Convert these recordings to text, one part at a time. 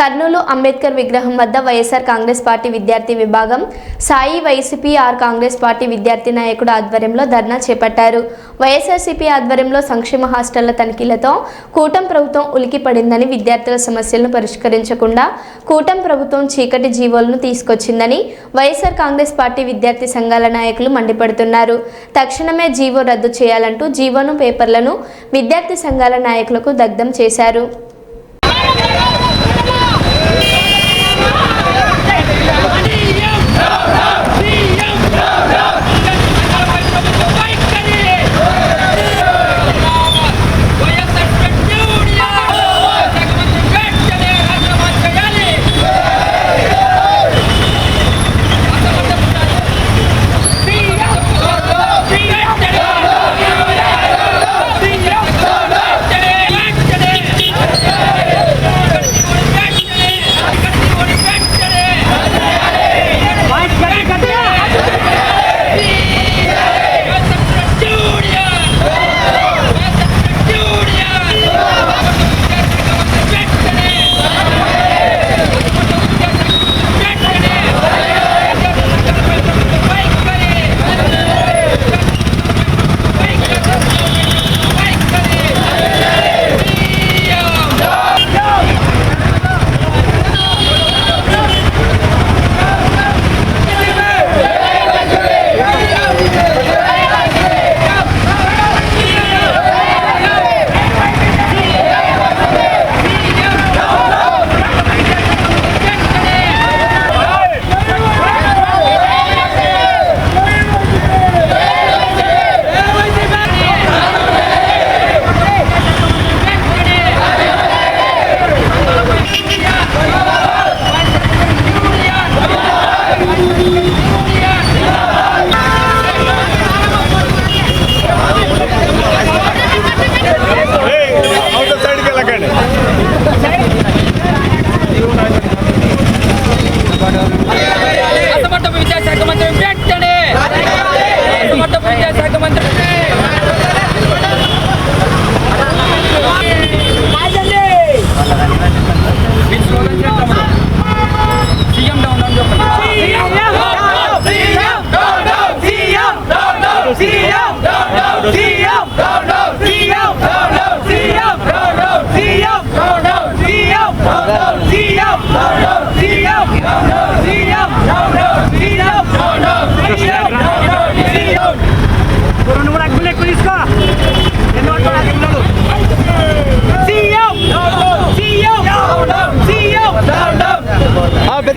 కర్నూలు అంబేద్కర్ విగ్రహం వద్ద వైఎస్ఆర్ కాంగ్రెస్ పార్టీ విద్యార్థి విభాగం Sai YCP R Congress party విద్యార్థి నాయకుడు ఆధ్వర్యంలో ధర్నా చేపట్టారు. వైఎస్ఆర్సీపీ ఆధ్వర్యంలో సంక్షేమ హాస్టళ్ళ తనిఖీలతో కూటం ప్రభుత్వం ఉలికి పడిందని విద్యార్థుల సమస్యలను పరిష్కరించకుండా కూటం ప్రభుత్వం చీకటి జీవోలను తీసుకొచ్చిందని వైఎస్ఆర్ కాంగ్రెస్ పార్టీ విద్యార్థి సంఘాల నాయకులు మండిపడుతున్నారు. తక్షణమే జీవో రద్దు చేయాలంటూ జీవోను పేపర్లను విద్యార్థి సంఘాల నాయకులకు దగ్ధం చేశారు.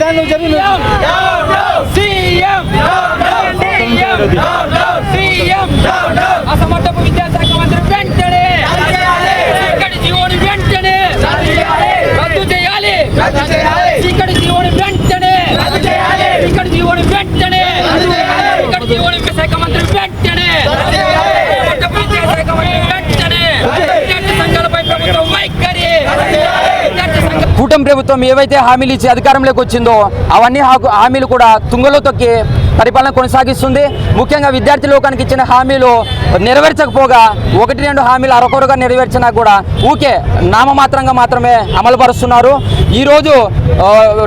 Dano Jarulo. No, no, CM. No, no, CM. కూటమి ప్రభుత్వం ఏవైతే హామీలు ఇచ్చి అధికారంలోకి వచ్చిందో అవన్నీ హామీలు కూడా తుంగలో తొక్కి పరిపాలన కొనసాగిస్తుంది. ముఖ్యంగా విద్యార్థి లోకానికి ఇచ్చిన హామీలు నెరవేర్చకపోగా ఒకటి రెండు హామీలు అరకొరగా నెరవేర్చినా కూడా ఊకే నామమాత్రంగా మాత్రమే అమలు పరుస్తున్నారు ఈరోజు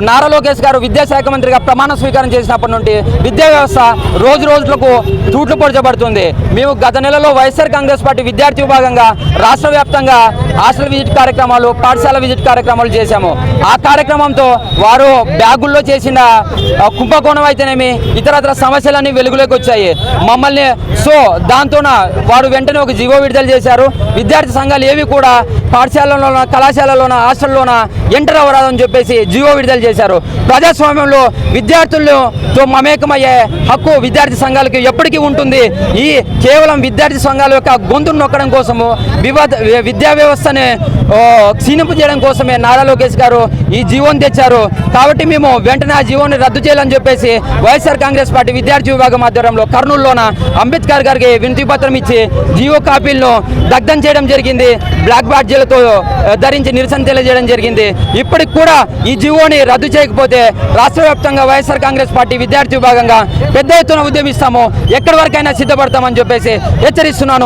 నారా లోకేష్ గారు విద్యాశాఖ మంత్రిగా ప్రమాణ స్వీకారం చేసినప్పటి నుండి విద్యా వ్యవస్థ రోజు రోజులకు తూట్లు పొడిచబడుతుంది. మేము గత నెలలో వైఎస్ఆర్ కాంగ్రెస్ పార్టీ విద్యార్థి విభాగంగా రాష్ట్ర వ్యాప్తంగా హాస్టల్ విజిట్ కార్యక్రమాలు పాఠశాల విజిట్ కార్యక్రమాలు చేశాము. ఆ కార్యక్రమంతో వారు బ్యాగుల్లో చేసిన కుంభకోణం అయితేనేమి ఇతర ఇతరత్ర సమస్యలన్నీ వెలుగులోకి వచ్చాయి. మమ్మల్ని సో దాంతోన వారు వెంటనే ఒక జీవో విడుదల చేశారు. విద్యార్థి సంఘాలు ఏవి కూడా పాఠశాలలోన కళాశాలలోన హాస్టల్లోన ఎంటర్ అవ్వరాదని చెప్పేసి జీవో విడుదల చేశారు. ప్రజాస్వామ్యంలో విద్యార్థులతో మమేకమయ్యే హక్కు విద్యార్థి సంఘాలకు ఎప్పటికీ ఉంటుంది. ఈ కేవలం విద్యార్థి సంఘాల యొక్క గొంతును నొక్కడం కోసము వివాద విద్యా వ్యవస్థని క్షీణింపు చేయడం కోసమే నారా లోకేష్ గారు ఈ జీవోని తెచ్చారు. కాబట్టి మేము వెంటనే ఆ జీవోని రద్దు చేయాలని చెప్పేసి వైఎస్ఆర్ కాంగ్రెస్ పార్టీ విద్యార్థి విభాగం ఆధ్వర్యంలో కర్నూలులోన అంబేద్కర్ గారికి వినతి పత్రం ఇచ్చి జీవో కాపీలను దగ్ధం చేయడం జరిగింది. బ్లాక్ బాడ్జీలతో ధరించి నిరసన తెలియజేయడం జరిగింది. ఇప్పటికి కూడా ఈ జీవోని రద్దు చేయకపోతే రాష్ట్ర వ్యాప్తంగా వైఎస్ఆర్ కాంగ్రెస్ పార్టీ విద్యార్థి విభాగంగా పెద్ద ఎత్తున ఉద్యమిస్తాము. ఎక్కడి వరకైనా సిద్ధపడతామని చెప్పేసి హెచ్చరిస్తున్నాను.